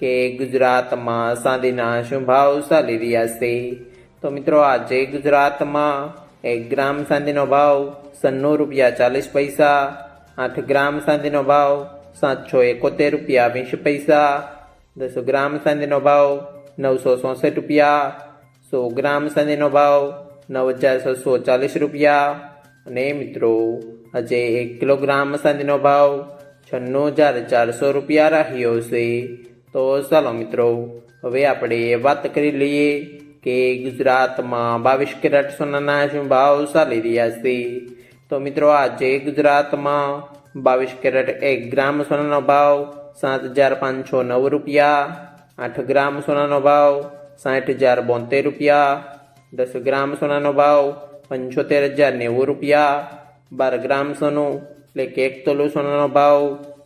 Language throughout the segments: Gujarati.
કે ગુજરાતમાં સાંધીના શું ભાવ ચાલી રહ્યા છે? તો મિત્રો, આજે ગુજરાતમાં એક ગ્રામ સાંધીનો ભાવ સન્નું રૂપિયા ચાલીસ પૈસા, આઠ ગ્રામ સાંધીનો ભાવ સાતસો એકોતેર રૂપિયા વીસ પૈસા, દસો ગ્રામ સાંધીનો ભાવ નવસો ચોસઠ રૂપિયા, સો ગ્રામ સાંધીનો ભાવ નવ હજાર છસો ચાલીસ રૂપિયા. અને મિત્રો, આજે એક કિલોગ્રામ સાંધીનો ભાવ છન્નું હજાર ચારસો રૂપિયા રહ્યો છે. તો ચાલો મિત્રો, હવે આપણે વાત કરી લઈએ કે ગુજરાતમાં બાવીસ કેરેટ સોનાના શું ભાવ ચાલી રહ્યા છે. તો મિત્રો, આજે ગુજરાતમાં બાવીસ કેરેટ એક ગ્રામ સોનાનો ભાવ સાત હજાર પાંચસો નવ રૂપિયા, આઠ ગ્રામ સોનાનો ભાવ સાઠ હજાર બોતેર રૂપિયા, દસ ગ્રામ સોનાનો ભાવ પંચોતેર હજાર નેવું રૂપિયા, બાર ગ્રામ સોનું એટલે કે એક તોલું સોનાનો ભાવ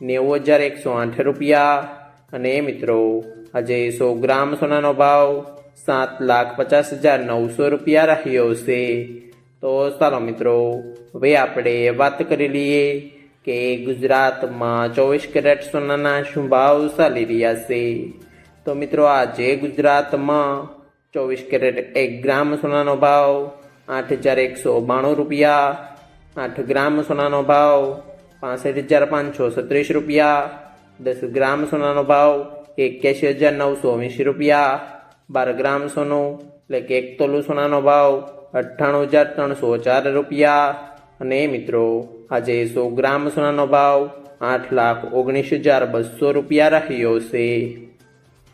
નેવું હજાર એકસો આઠ રૂપિયા અને મિત્રો, આજે સો ગ્રામ સોનાનો ભાવ સાત લાખ પચાસ હજાર નવસો રૂપિયા રહ્યો છે. તો ચાલો મિત્રો, હવે આપણે વાત કરી લઈએ કે ગુજરાતમાં ચોવીસ કેરેટ સોનાના શું ભાવ ચાલી રહ્યા છે. તો મિત્રો, આજે ગુજરાતમાં ચોવીસ કેરેટ એક ગ્રામ સોનાનો ભાવ આઠ હજાર એકસો બાણું રૂપિયા, આઠ ગ્રામ સોનાનો ભાવ પાસઠ હજાર પાંચસો સત્રીસ રૂપિયા દસ ગ્રામ સોનાનો ભાવ એક્યાસી હજાર નવસો વીસ રૂપિયા. બાર ગ્રામ સોનું એટલે કે એક તોલું સોનાનો ભાવ અઠ્ઠાણું હજાર ત્રણસો ચાર રૂપિયા. અને મિત્રો, આજે સો ગ્રામ સોનાનો ભાવ આઠ લાખ ઓગણીસ હજાર બસો રૂપિયા રહ્યો છે.